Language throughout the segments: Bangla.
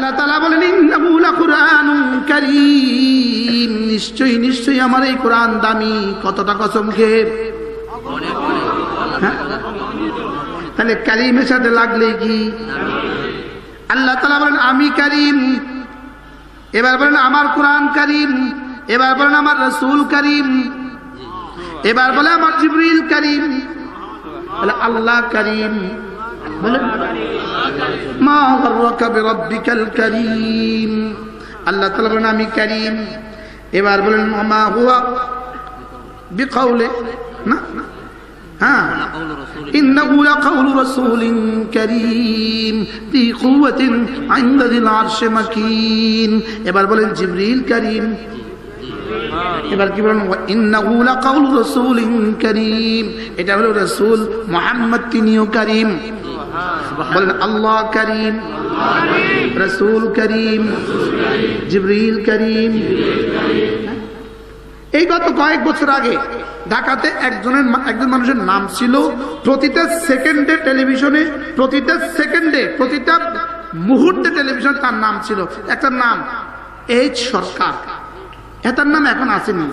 আল্লাহ তালা বলেন, ইন্নাহু লাকুরআনুন কারীম। নিশ্চয়ই নিশ্চয়ই আমার এই কোরআন দামি। কতটা কসম খেয়ে। হ্যাঁ? তাহলে কারিমের সাথে লাগলে কি? আল্লাহ তালা বলেন, আমি কারিম। এবার বলেন, আমার কোরআন কারিম। এবার বলেন, আমার রসুল কারিম। এবার বলে, আমার জিবরিল কারিম। আল্লাহ কারিম। বলেন মা গর্রকা বিরাব্বিকাল কারীম আল্লাহ তাআলা বলেন আমি কারীম এবার বলেন মা হুয়া বিকাউলে না হ্যাঁ إنه لقول رسول كريم ذي قوة عند ذي العرش مكين এবার বলেন জিবরিল করিম এবার কি বলেন ইন্নাহু লাকাউল রাসূলিন করিম এটা হলো রাসূল মুহাম্মদ তিনিও করিম বলেন আল্লাহ করিম রসুল করিম জিবরিল করিম। এই গত কয়েক বছর আগে ঢাকাতে একজনের একজন মানুষের নাম ছিল প্রতিটা সেকেন্ডে টেলিভিশনে প্রতিটা সেকেন্ডে প্রতিটা মুহূর্তে টেলিভিশন তার নাম ছিল। একটা নাম এইচ সরকার। এটার নাম এখন আসেনি।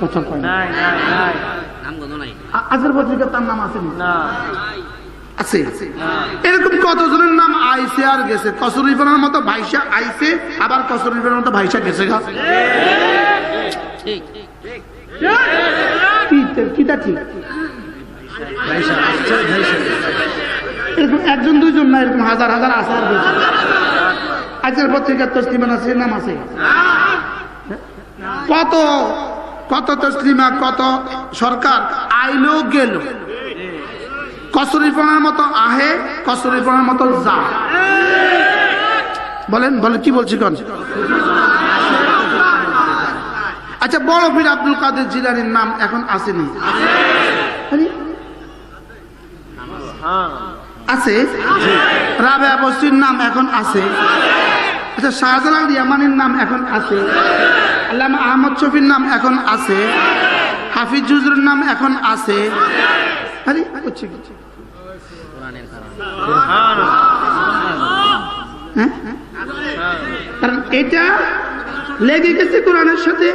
কথা কয় আজকের পত্রিকা তার নাম আছে এরকম কতজনের নাম আইসে আর গেছে? কসরিফানের মতো ভাইসা আইসে আবার কসরিফানের মতো ভাইসা গেছে গা। কিটা ঠিক? এরকম একজন দুইজন না এরকম হাজার হাজার আছে আর গেছে। আজকের পত্রিকার তসলিমান আছে নাম আছে? কত কত তসলিমা কত সরকার আইলো গেল। কসরিফানের মতো আহে কসরিফানের মতো যা। বলেন বলেন, কি বলছি কন? আচ্ছা বড় পীর আব্দুল কাদের জিলানির নাম এখন আসেনি। আছে? রাবে বস্তির নাম এখন আছে। আচ্ছা শাহজালাল ইয়ামানির নাম এখন আছে। আল্লামা আহমদ শফির নাম এখন আছে। হাফিজ জুজুরের নাম এখন আছে। আরে কি? হ্যাঁ? কারণ এটা লেগে গেছে কোরআনের সাথে।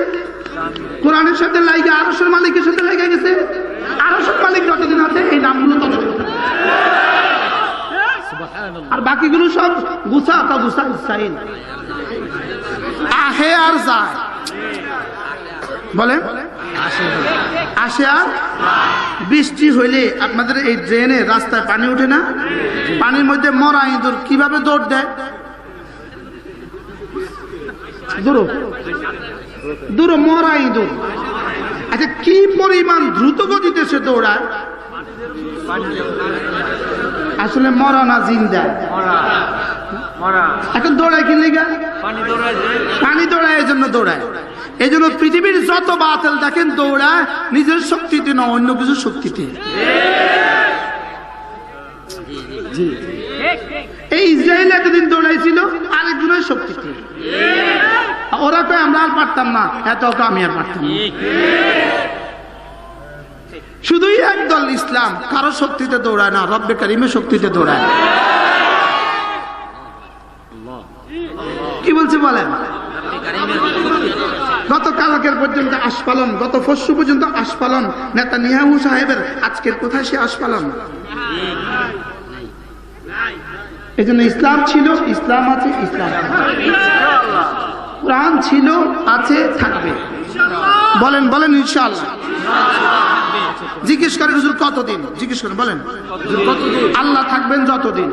কোরআনের সাথে লাইগে আরসের মালিকের সাথে লেগে গেছে। আরসের মালিক যতদিন আছে, এই নামগুলো ততদিন আর বাকিগুলো সব গুছা তা গুছা ইসাইল আহে আর যায়। বলেন। আসে। আর? বৃষ্টি হইলে আপনাদের এই ড্রেনে রাস্তায় পানি ওঠে না? পানির মধ্যে মরা ইঁদুর কীভাবে দৌড় দেয়? দূর দূর মরা ইঁদুর। আচ্ছা কি পরিমাণ দ্রুত গতিতে সে দৌড়ায়? আসলে মরা না জিন্দা? এখন দৌড়ায় কি লেগা? পানি দৌড়ায় এই জন্য দৌড়ায়। এই জন্য পৃথিবীর যত বাতিল দেখেন দৌড়া নিজের শক্তিতে না অন্য কিছু শক্তিতে এই ইসরায়েল এতদিন দৌড়াইছিল আরেকজনের শক্তিতে ওরা তো আমরা আর পারতাম না এত তো আমি আর পারতাম শুধুই একদল ইসলাম কারও শক্তিতে দৌড়ায় না রব্বে কারিমের শক্তিতে দৌড়ায়। কি বলছে বলেন গত কালকের পর্যন্ত আশপালন, গত পরশু পর্যন্ত আশপালন। নেতা নিহামু সাহেবের আজকের কোথায় সে আশপালন? এই জন্য ইসলাম ছিল, ইসলাম আছে, ইসলাম। কোরআন ছিল, আছে, থাকবে। বলেন বলেন ইনশাআল্লাহ। জিজ্ঞেস করেন, হুজুর, কতদিন? জিজ্ঞেস করেন, বলেন। আল্লাহ থাকবেন যতদিন।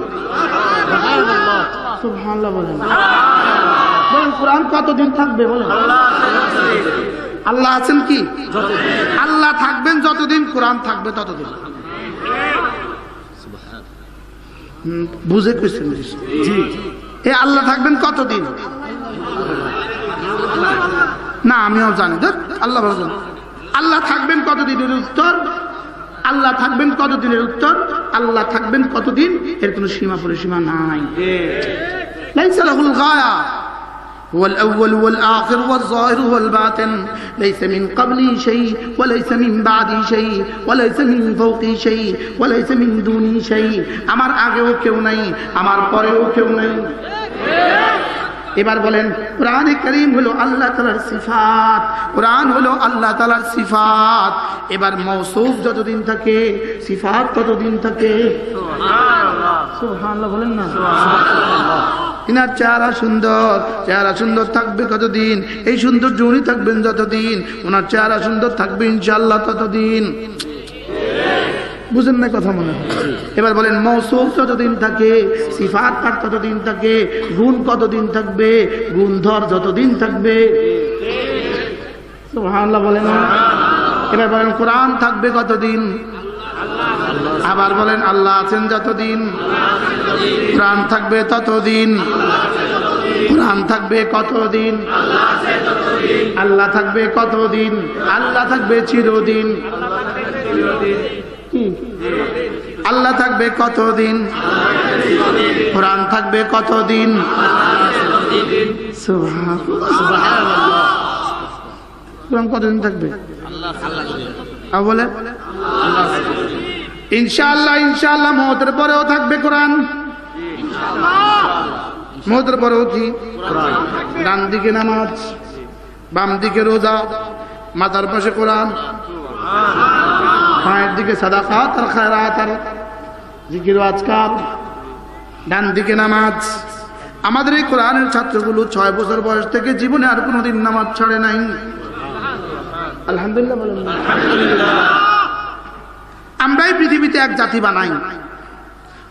সুবহানাল্লাহ বলেন। বলেন কোরআন কতদিন থাকবে বলেন? আল্লাহ আছেন কি? আল্লাহ থাকবেন যতদিন কোরআন থাকবে ততদিন। বুঝে জি। এ আল্লাহ থাকবেন কতদিন? না আমিও জানি। দেখ আল্লাহ ভালো আল্লাহ থাকবেন কতদিনের উত্তর? আল্লাহ থাকবেন কতদিনের উত্তর আল্লাহ থাকবেন কতদিন এর কোনো সীমা পরিসীমা নাই লাইসা লাহুল গায়া هو الأول والآخر والظاهر والباطن ليس من قبلي شيء وليس من بعدي شيء وليس من فوقي شيء وليس من دوني شيء আমার আগেও কেউ নাই আমার পরেও কেউ নাই এবার বলেন, কোরআনে করিম হলো আল্লাহ তালার সিফাত, কোরআন হলো আল্লাহ তালার সিফাত। এবার মৌসুফ যতদিন থাকে, সিফাত ততদিন থাকে। বলেন না। ইনার চেহারা সুন্দর চেহারা সুন্দর থাকবে কতদিন? এই সুন্দর জুনি থাকবেন যতদিন, ওনার চেহারা সুন্দর থাকবে ইনশাল্লাহ ততদিন। বুঝেন না কথা মনে হয়। এবার বলেন, মৌসুম যতদিন থাকে, সিফাত তার ততদিন থাকে, গুণ কতদিন থাকবে, গুণধর যতদিন থাকবে। বলেন। এবার বলেন, কোরআন থাকবে কতদিন? আবার বলেন, আল্লাহ আছেন যতদিন? কোরআন থাকবে ততদিন? কোরআন থাকবে কতদিন? আল্লাহ থাকবে কতদিন? আল্লাহ থাকবে চিরদিন? আল্লাহ থাকবে কতদিন? কোরআন থাকবে কতদিন? কতদিন থাকবে? বলে? ইনশাআল্লাহ ইনশাআল্লাহ, মহতের পরেও থাকবে কোরআন। মহতের পরেও কি? ডান দিকে নামাজ, বাম দিকে রোজা, মাথার পাশে কোরআন। পায়ের দিকে সাদা সাদাকাত আর খায়রাত আর জিকির ও আজকার। ডান দিকে নামাজ। আমাদের এই কোরআনের ছাত্রগুলো ছয় বছর বয়স থেকে জীবনে আর কোনোদিন নামাজ ছাড়ে নাই। আলহামদুলিল্লাহ। আমরাই পৃথিবীতে এক জাতি বানাই।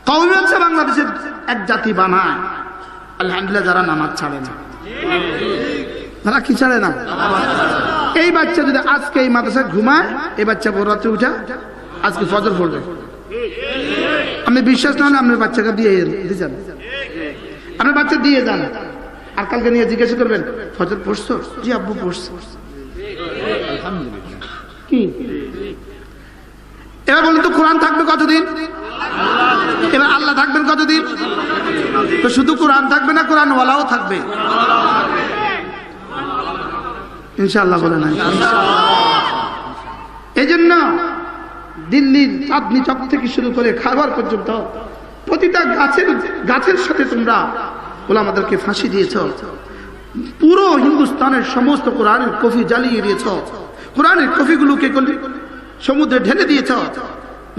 কৌমি হচ্ছে বাংলাদেশের এক জাতি বানায়। আলহামদুলিল্লাহ যারা নামাজ ছাড়ে না। তারা কি ছাড়ে না? এই বাচ্চা যদি আজকে এই মাদ্রাসায় ঘুমায়, এই বাচ্চা রাত্রে উঠা আজকে ফজর পড়বে। আপনি বিশ্বাস না হলে আপনার বাচ্চাকে দিয়ে দিয়ে যান। আপনার বাচ্চা দিয়ে যান। আর কালকে নিয়ে জিজ্ঞাসা করবেন, ফজর পড়ছো? জি, আব্বু, পড়ছো। কি? এবার বলুন তো, কোরআন থাকবে কতদিন? এবার আল্লাহ থাকবেন কতদিন? তো শুধু কোরআন থাকবে না কোরআন ওয়ালাও থাকবে। ইনশাআল্লাহ বলে নাই। এই জন্য দিল্লির চাঁদনি চক থেকে শুরু করে খাবার পর্যন্ত প্রতিটা গাছের গাছের সাথে তোমরা ওলা আমাদেরকে ফাঁসি দিয়েছ। পুরো হিন্দুস্তানের সমস্ত কোরআনের কফি জ্বালিয়ে দিয়েছ। কোরআনের কফিগুলোকে সমুদ্রে ঢেলে দিয়েছ।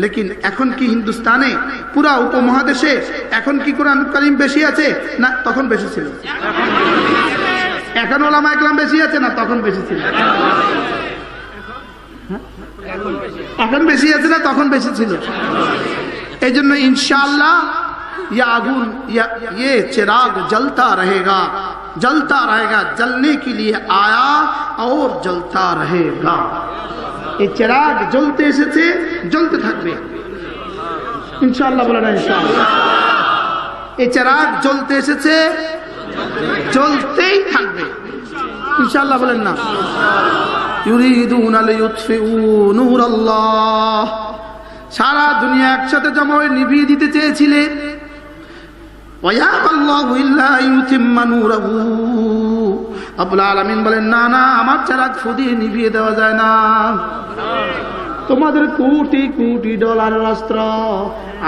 লেকিন এখন কি হিন্দুস্তানে পুরা উপমহাদেশে এখন কি কোরআন করিম বেশি আছে? না, তখন বেশি ছিল। এখন ওলামা একলাম বেশি আছে না তখন বেশি ছিল? এখন বেশি আছে না তখন বেশি ছিল? এই জন্য ইনশাল্লাহ ইয়া আগুন ইয়ে চেরাগ জলতা রহেগা জলতা রহেগা জলনে কে লিয়ে আয়া ওর জলতা রহেগা এই চেরাগ জ্বলতে এসেছে, জ্বলতে থাকবে। ইনশাল্লাহ বলে না ইনশাল্লাহ এই চেরাগ জ্বলতে এসেছে জ্বলতেই থাকবে। ইনশাআল্লাহ বলেন না। সারা দুনিয়া একসাথে জমা নিভিয়ে দিতে চেয়েছিলে। আলামিন বলেন, না না, আমার চারাক ফুদিয়ে নিভিয়ে দেওয়া যায় না। তোমাদের কোটি কোটি ডলার অস্ত্র।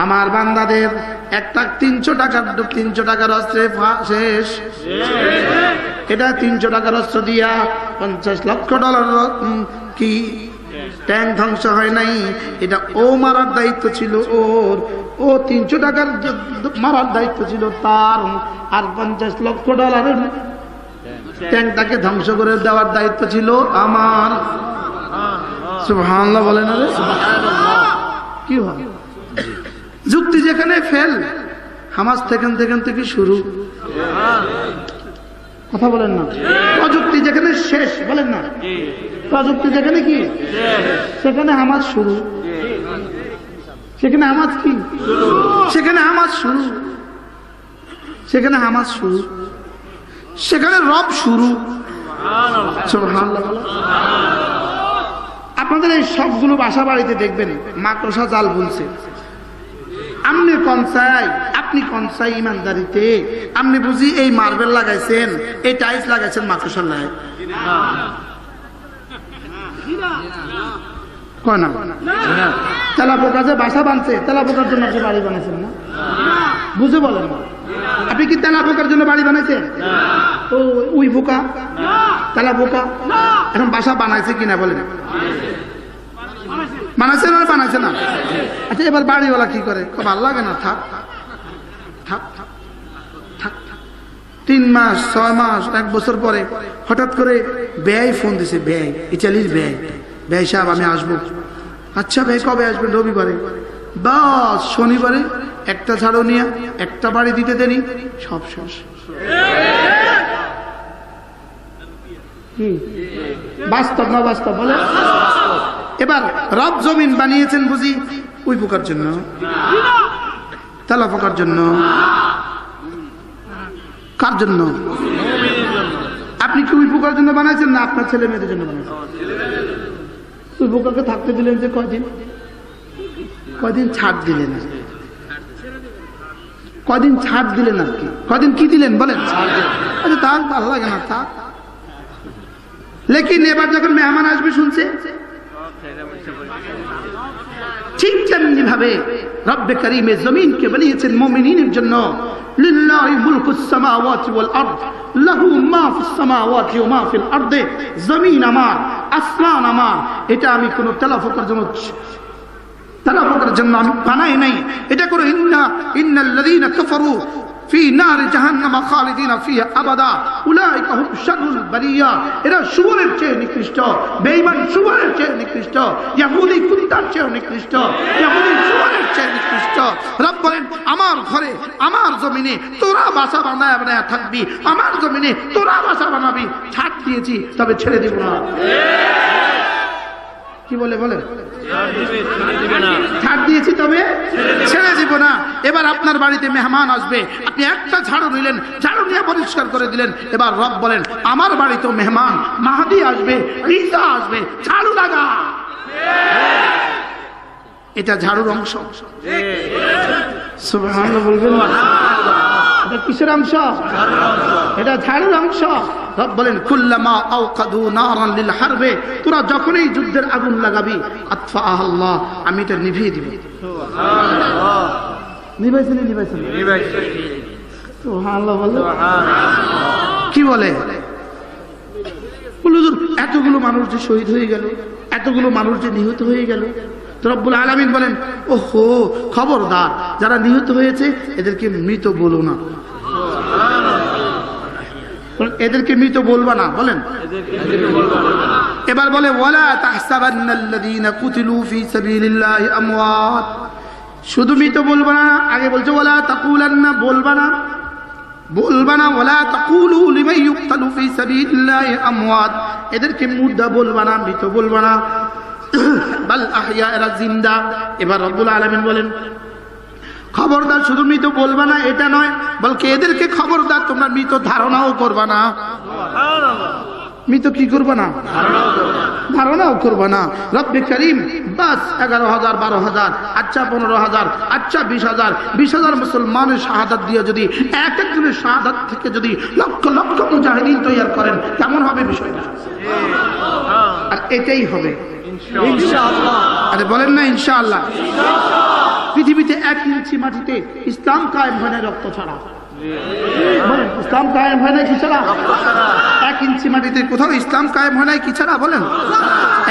আমার বান্দাদের একটা তিনশো টাকার তিনশো টাকার অস্ত্রে শেষ। এটা তিনশো টাকার অস্ত্র দিয়া পঞ্চাশ লক্ষ ডলার কি? ট্যাঙ্ক ধ্বংস হয় নাই। এটা ও মারার দায়িত্ব ছিল ওর। ও তিনশো টাকার মারার দায়িত্ব ছিল তার। আর পঞ্চাশ লক্ষ ডলারের ট্যাঙ্কটাকে ধ্বংস করে দেওয়ার দায়িত্ব ছিল আমার। সুবহানাল্লাহ বলেন আরে কি হয়? যুক্তি যেখানে ফেল হামাজ থেকে থেকে থেকে শুরু। কথা বলেন না। প্রযুক্তি যেখানে শেষ, বলেন না। প্রযুক্তি যেখানে কি? সেখানে হামাজ শুরু। সেখানে হামাজ কি? সেখানে হামাজ শুরু। সেখানে হামাজ শুরু। সেখানে রব শুরু। সুবহানাল্লাহ বলো। আপনাদের এই সবগুলো বাসা বাড়িতে দেখবেন, মাকড়সা জাল বুনছে। আপনি কনসাই আপনি আপনি কনসা ইমানদারিতে? আপনি বুঝি এই মার্বেল লাগাইছেন, এই টাইলস লাগাইছেন মাকড়সার পোকা যে বাসা বানছে জন্য বাড়ি বানাইছেন বুঝে না। আপনি কি জন্য বাড়ি বানাইছেন? উই এখন বাসা বানাইছে কিনা বলেন? বানাইছে না? আচ্ছা এবার বাড়িওয়ালা কি করে? ভালো লাগে না, থাক থাক থাক। তিন মাস, ছয় মাস, এক বছর পরে হঠাৎ করে ব্যয় ফোন দিছে, ব্যয় ইটালির ব্যয়। ব্যয় সাহেব, আমি আসব। আচ্ছা ভাই কবে আসবেন রবিবারে। বাস, শনিবারে একটা ঝাড়ু নিয়ে, একটা বাড়ি দিতে দেরি, সব শেষ? বাস্তব না বাস্তব, বলে। এবার রব জমিন বানিয়েছেন বুঝি? উই পোকার জন্য। তেলা পোকার জন্য। কার জন্য? আপনি কি উই পোকার জন্য বানাইছেন না আপনার ছেলে মেয়েদের জন্য বানাইছেন? উই পোকাকে থাকতে দিলেন যে কয়দিন? কয়দিন ছাড় দিলেন? কয়দিন ছাড় দিলেন আর কি? কয়দিন কি দিলেন বলেন? আচ্ছা থাক ভালো লাগে না থাক লেকিন এবার যখন মেহমান আসবে শুনছে ঠিক তেমনি ভাবে রব্বে করিমে জমিনকে বানিয়েছেন মুমিনের জন্য জমিন আমার, আসমান আমার, এটা আমি কোনো তেলাফোকার জন্য তেলাফোকার জন্য আমি বানাই নাই। এটা করো ইন্না ইন্নাল্লাযীনা কাফারু ফি আবাদা। শুয়োরের চেয়ে নিকৃষ্ট শুয়োরের চেয়ে নিকৃষ্ট চেয়ে নিকৃষ্ট চেয়ে নিকৃষ্ট। আমার ঘরে, আমার জমিনে তোরা বাসা বানায় বানায় থাকবি, আমার জমিনে তোরা বাসা বানাবি। ছাড় দিয়েছি, তবে ছেড়ে দিব না। কি বলে বলে ছাড় দিয়েছি তবে? ছেড়ে দিব না। এবার আপনার বাড়িতে মেহমান আসবে। আপনি একটা ঝাড়ু নিলেন ঝাড়ু নিয়ে পরিষ্কার করে দিলেন। এবার রব বলেন আমার বাড়িতেও মেহমান মাহাদি আসবে ঈসা আসবে ঝাড়ু লাগা। এটা ঝাড়ুর অংশ। বলবেন না? এটা কিসের অংশ? এটা ঝাড়ুর অংশ। রব বলেন কুল্লামা আওকাদু নারান লিল হারবে। তোরা যখনই যুদ্ধের আগুন লাগাবি আতফা আল্লাহ আমি এটা নিভিয়ে দিব। নিভাইছেন নিভাইছেন। সুবহানাল্লাহ বলে? কি বলে? এতগুলো মানুষ যে শহীদ হয়ে গেল এতগুলো মানুষ যে নিহত হয়ে গেল। রব্বুল আলমিন বলেন ওহো খবরদার যারা নিহত হয়েছে এদেরকে মৃত বলো না। এদেরকে মৃত বলবা না বলেন। এবার বলে ওয়ালা তাহসাবান্নাল্লাযীনা কুতিলু ফী সাবিলিল্লাহি আমওয়াত। শুধু মৃত বলবা না আগে বলছে ওয়ালা তাকুলান্না বলবা না। বলবা না ওয়ালা তাকুলু লিমান ইউকতালু ফী সাবিলিল্লাহি আমওয়াত। এদেরকে মুর্দা বলবা না মৃত বলবা না। বাল আহইয়া এরা জিন্দা। এবার রব্বুল আলামিন বলেন খবরদার শুধু মৃত বলবা না এটা নয় বলকে এদেরকে খবরদার তোমরা মৃত ধারণাও করবা না। মৃত কি করবা না? ধারণাও করবা না। রব্বে করিম বাস এগারো হাজার বারো হাজার আচ্ছা পনেরো হাজার আচ্ছা বিশ হাজার বিশ হাজার মুসলমানের শাহাদাত দিয়ে যদি এক একজনের শাহাদাত থেকে যদি লক্ষ লক্ষ মুজাহিদিন তৈরি করেন কেমন হবে বিষয়টা? আর এটাই হবে। আরে বলেন না ইনশাআল্লাহ। পৃথিবীতে এক ইঞ্চি মাটিতে ইসলাম কায়েম হয় রক্ত ছাড়া। বলেন, ইসলাম কায়েম হয় না কি ছাড়া? এক ইঞ্চি মাটিতে কোথাও ইসলাম কায়েম হয় না কি ছাড়া বলেন?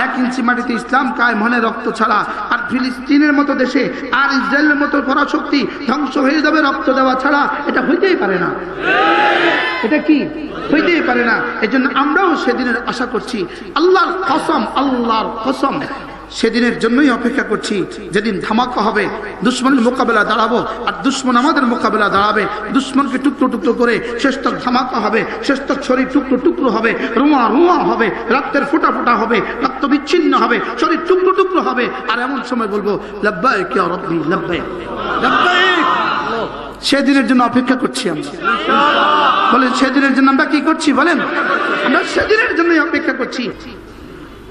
এক ইঞ্চি মাটিতে ইসলাম কায়েম হয় রক্ত ছাড়া। আর ফিলিস্তিনের মতো দেশে আর ইসরায়েলের মতো পরাশক্তি ধ্বংস হয়ে যাবে রক্ত দেওয়া ছাড়া এটা হইতেই পারে না। এটা কি? হইতেই পারে না। এই জন্য আমরাও সেদিনের আশা করছি আল্লাহর কসম আল্লাহর কসম সেদিনের জন্যই অপেক্ষা করছি। যেদিন ধামাকা হবে, দুশ্মনের মোকাবেলা দাঁড়াবো, আর দুশ্মন আমাদের মোকাবেলা দাঁড়াবে। দুশ্মনকে টুকরো টুকরো করে শেষতক ধামাকা হবে, শেষতক শরীর টুকরো টুকরো হবে, রুয়া রুয়া হবে, রক্তের ফোটা ফোটা হবে, রক্ত বিচ্ছিন্ন হবে, শরীর টুকরো টুকরো হবে। আর এমন সময় বলব লব্বাই কে লব্বাই সেদিনের জন্য অপেক্ষা করছি আমরা। বলেন, সেদিনের জন্য আমরা কি করছি? বলেন, আমরা সেদিনের জন্যই অপেক্ষা করছি।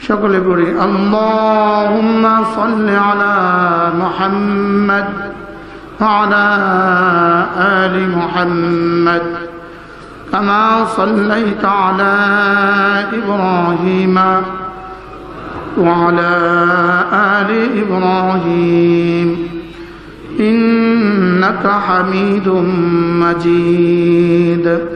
شكل بري اللهم صل على محمد وعلى آل محمد كما صليت على إبراهيم وعلى آل إبراهيم إنك حميد مجيد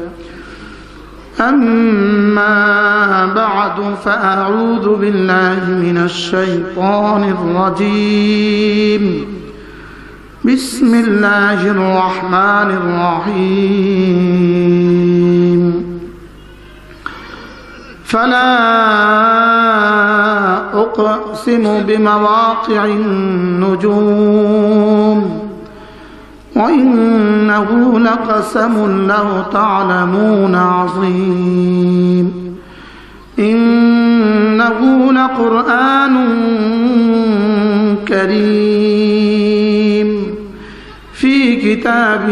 أما بعد فأعوذ بالله من الشيطان الرجيم. بسم الله الرحمن الرحيم. فلا أقسم بمواقع النجوم. وإنه لقسم لو تعلمون عظيم إنه لقرآن كريم في كتاب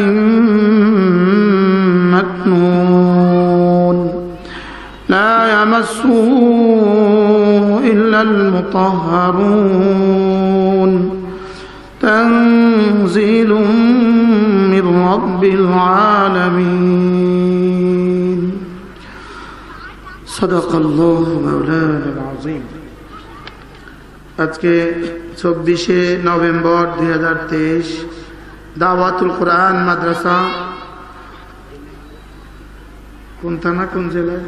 مكنون لا يمسه إلا المطهرون تنزيل من رب العالمين صدق الله مولانا العظيم আজকে চব্বিশে নভেম্বর দুই হাজার তেইশ দাওয়াতুল কোরআন মাদ্রাসা কোন থানা কোন জেলায়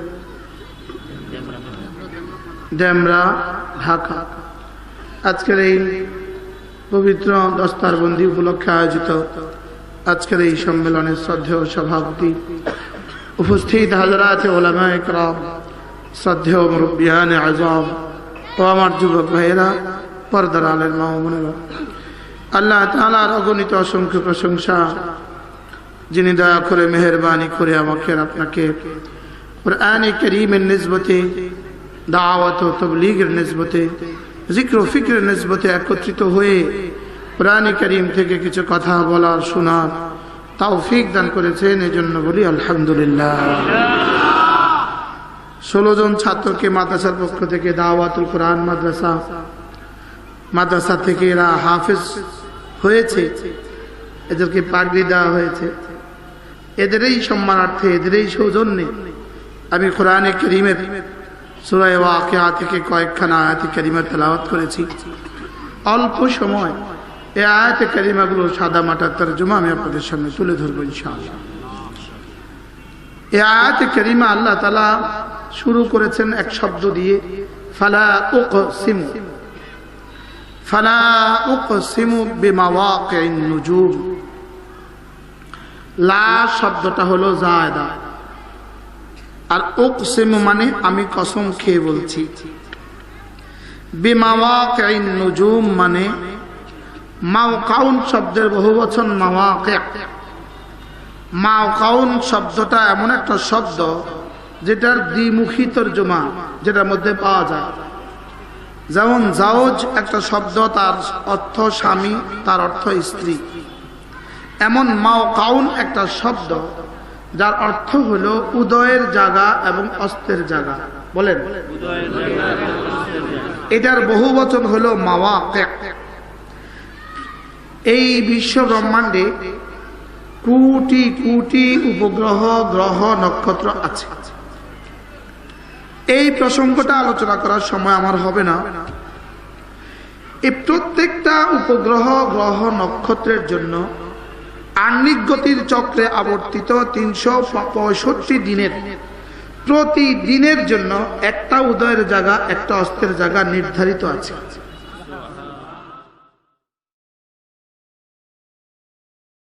ড্যামরা ঢাকা আজকের এই পবিত্র দস্তারবন্দি উপলক্ষে আয়োজিত আজকের এই সম্মেলনের শ্রদ্ধেয় সভাপতি উপস্থিত হাজরাতে ওলামা একরাম, শ্রদ্ধেয় মুরব্বিয়ান আজম ও আমার যুবক ভাইয়েরা, পর্দার আলের মাহমুনেরা আল্লাহ তালার অগণিত অসংখ্য প্রশংসা, যিনি দয়া করে মেহরবানি করে আমাকে আপনাকে কোরআন করিমের নিসবতে, দাওয়াত ও তবলিগের নিসবতে জিক্র ফিক্রের নিসবতে একত্রিত হয়ে কোরআন করিম থেকে কিছু কথা বলার শোনার তাও ফিক দান করেছেন এই জন্য বলি আলহামদুলিল্লাহ। ষোলো জন ছাত্রকে মাদ্রাসার পক্ষ থেকে দাওয়াতুল কোরআন মাদ্রাসা মাদ্রাসা থেকে এরা হাফেজ হয়েছে, এদেরকে পাগড়ি দেওয়া হয়েছে। এদেরই সম্মানার্থে, এদেরই সৌজন্যে আমি কোরআনে করিমের সুরায় ওয়াকিয়া থেকে কয়েকখানা আয়াতে করিমের তেলাওয়াত করেছি। অল্প সময় এই আয়াতে করিমাগুলো সাদা মাটার তর্জমা আমি আপনাদের সামনে তুলে ধরবো ইনশাআল্লাহ। এই আয়াতে করিমা আল্লাহ তালা শুরু করেছেন এক শব্দ দিয়ে, ফালা উক সিমু ফালা উক সিমু লা শব্দটা হলো জায়দা। আর উকসিমু মানে আমি কসম খেয়ে বলছি। বিমাওয়াকিন নুজুম মানে মাওকাউন শব্দের বহু বচন মাওয়াকি। মাওকাউন শব্দটা এমন একটা শব্দ যেটার দ্বিমুখী তর্জমা যেটার মধ্যে পাওয়া যায়। যেমন জাওজ একটা শব্দ তার অর্থ স্বামী তার অর্থ স্ত্রী। এমন মাও কাউন একটা শব্দ যার অর্থ হল উদয়ের জায়গা এবং অস্তের জায়গা। বলেন। এটার বহু বচন হলো মাওয়া এই বিশ্ব ব্রহ্মাণ্ডে কোটি কোটি উপগ্রহ, গ্রহ, নক্ষত্র আছে। এই প্রসঙ্গটা আলোচনা করার সময় আমার হবে না। এই প্রত্যেকটা উপগ্রহ, গ্রহ, নক্ষত্রের জন্য আহ্নিক গতির চক্রে আবর্তিত তিনশো পঁয়ষট্টি দিনের প্রতি দিনের জন্য একটা উদয়ের জায়গা, একটা অস্তের জায়গা নির্ধারিত আছে।